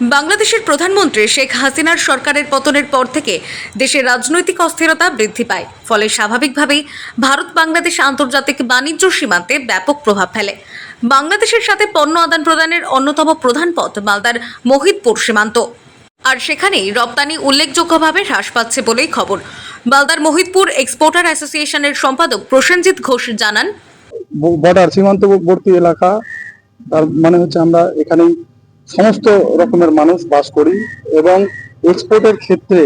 বাংলাদেশের প্রধানমন্ত্রী শেখ হাসিনার সরকারের পতনের পর থেকে দেশের রাজনৈতিক অস্থিরতা বৃদ্ধি পায়। ফলে স্বাভাবিকভাবেই ভারত বাংলাদেশ আন্তর্জাতিক বাণিজ্য সীমান্তে ব্যাপক প্রভাব ফেলে। বাংলাদেশের সাথে পণ্য আদান প্রদানের অন্যতম প্রধান পথ মালদার মোহিতপুর সীমান্ত। আর সেখানেই রপ্তানি উল্লেখযোগ্যভাবে হ্রাস পাচ্ছে বলেই খবর। মালদার মোহিতপুর এক্সপোর্টার অ্যাসোসিয়েশনের সম্পাদক প্রসেনজিৎ ঘোষ জানান, বর্ডার সীমান্তবর্তী এলাকা, তার মানে হচ্ছে আমরা এখানেই সমস্ত রকমের মানুষ বাস করি এবং এক্সপোর্টের ক্ষেত্রে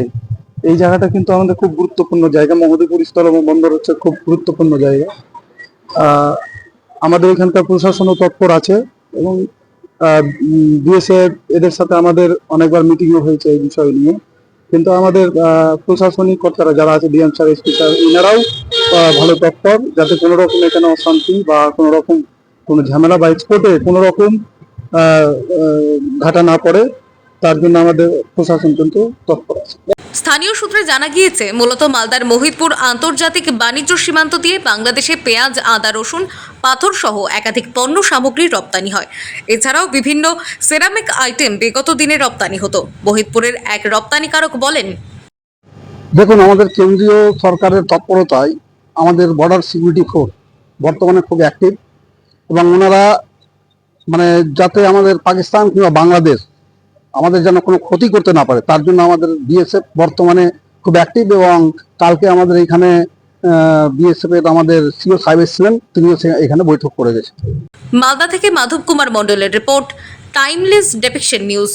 এই জায়গাটা কিন্তু আমাদের খুব গুরুত্বপূর্ণ জায়গা। মহদীপুর স্থল বন্দর হচ্ছে খুব গুরুত্বপূর্ণ জায়গা। আমাদের এখানকার প্রশাসনও তৎপর আছে এবং এদের সাথে আমাদের অনেকবার মিটিংও হয়েছে এই বিষয় নিয়ে। কিন্তু আমাদের প্রশাসনিক কর্তারা যারা আছে, ডিএম স্যার, এসপি স্যার, এনারাও ভালো তৎপর। যাতে কোনো রকম এখানে অশান্তি বা কোনো রকম কোনো ঝামেলা বা এক্সপোর্টে কোনো রকম ঘাটা না পড়ে তার জন্য আমাদের প্রশাসন কিন্তু তৎপর আছে। স্থানীয় সূত্রে জানা গিয়েছে মূলত মালদার মোহিতপুর আন্তর্জাতিক বাণিজ্য সীমান্ত দিয়ে বাংলাদেশে পেঁয়াজ আদা রসুন পাথর সহ একাধিক পণ্য সামগ্রী রপ্তানি হয়। এছাড়াও বিভিন্ন সেরামিক আইটেম বিগত দিনে রপ্তানি হতো। মোহিতপুরের এক রপ্তানিকারক বলেন দেখুন আমাদের কেন্দ্রীয় সরকারের তৎপরতায় আমাদের বর্ডার সিকিউরিটি ফোর্স বর্তমানে খুব অ্যাক্টিভ এবং ওনারা মানে যাতে আমাদের পাকিস্তান কিংবা বাংলাদেশ আমাদের যেন কোনো ক্ষতি করতে না পারে, তার জন্য আমাদের বিএসএফ বর্তমানে খুব অ্যাক্টিভ এবং কালকে আমাদের এখানে বিএসএফ এর আমাদের সিও সাহেব এসেছিলেন তিনিও এখানে বৈঠক করে গেছেন। মালদা থেকে মাধব কুমার মন্ডলের রিপোর্ট টাইমলেস ডেপিকশন নিউজ